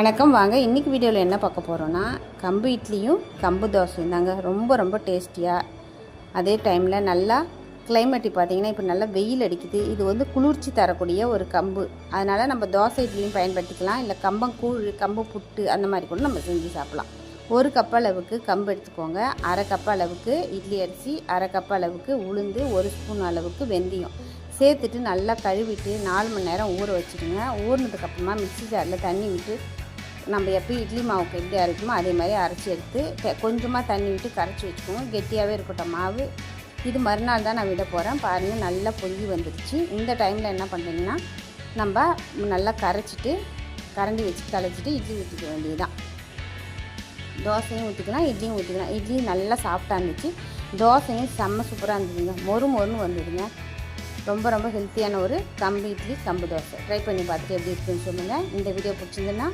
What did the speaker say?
வணக்கம். வாங்க இன்றைக்கி வீடியோவில் என்ன பார்க்க போகிறோன்னா கம்பு இட்லியும் கம்பு தோசையும் தாங்க. ரொம்ப ரொம்ப டேஸ்டியாக அதே டைமில் நல்லா கிளைமேட் பார்த்தீங்கன்னா இப்போ நல்லா வெயில் அடிக்குது. இது வந்து குளிர்ச்சி தரக்கூடிய ஒரு கம்பு. அதனால் நம்ம தோசை இட்லியும் பயன்படுத்திக்கலாம். இல்லை கம்பங்கூழ் கம்பு புட்டு அந்த மாதிரி கூட நம்ம செஞ்சு சாப்பிட்லாம். ஒரு கப் அளவுக்கு கம்பு எடுத்துக்கோங்க. அரை கப் அளவுக்கு இட்லி அரிசி அரை கப் அளவுக்கு உளுந்து ஒரு ஸ்பூன் அளவுக்கு வெந்தயம். சேர்த்துட்டு நல்லா கழுவிட்டு நாலு மணி நேரம் ஊற வச்சுக்கோங்க. ஊறினதுக்கப்புறமா மிக்சி ஜாரில் தண்ணி விட்டு நம்ம எப்படி இட்லி மாவுக்கு எப்படி அரைக்குமோ அதே மாதிரி அரைச்சி எடுத்து கொஞ்சமாக தண்ணி விட்டு கரைச்சி வச்சுக்குவோம். கெட்டியாகவே இருக்கட்டும் மாவு. இது மறுநாள் தான் நான் விட போகிறேன் பாருங்கள் நல்லா பொங்கி வந்துடுச்சு. இந்த டைமில் என்ன பண்ணுறீங்கன்னா நம்ம நல்லா கரைச்சிட்டு கரண்டி வச்சு கலைச்சிட்டு இட்லி ஊற்றிக்க வேண்டியதுதான். தோசையும் ஊற்றிக்கலாம் இட்லியும் ஊற்றிக்கலாம் இட்லி நல்லா சாஃப்டாக இருந்துச்சு. தோசையும் செம்ம சூப்பராக இருந்ததுங்க. மொறு மொறுன்னு வந்ததுங்க. ரொம்ப ரொம்ப ஹெல்த்தியான ஒரு கம்பு இட்லி கம்பு தோசை. ட்ரை பண்ணி பார்த்துட்டு எப்படி இருக்குன்னு சொல்லுங்கள் இந்த வீடியோ பிடிச்சிருந்துன்னா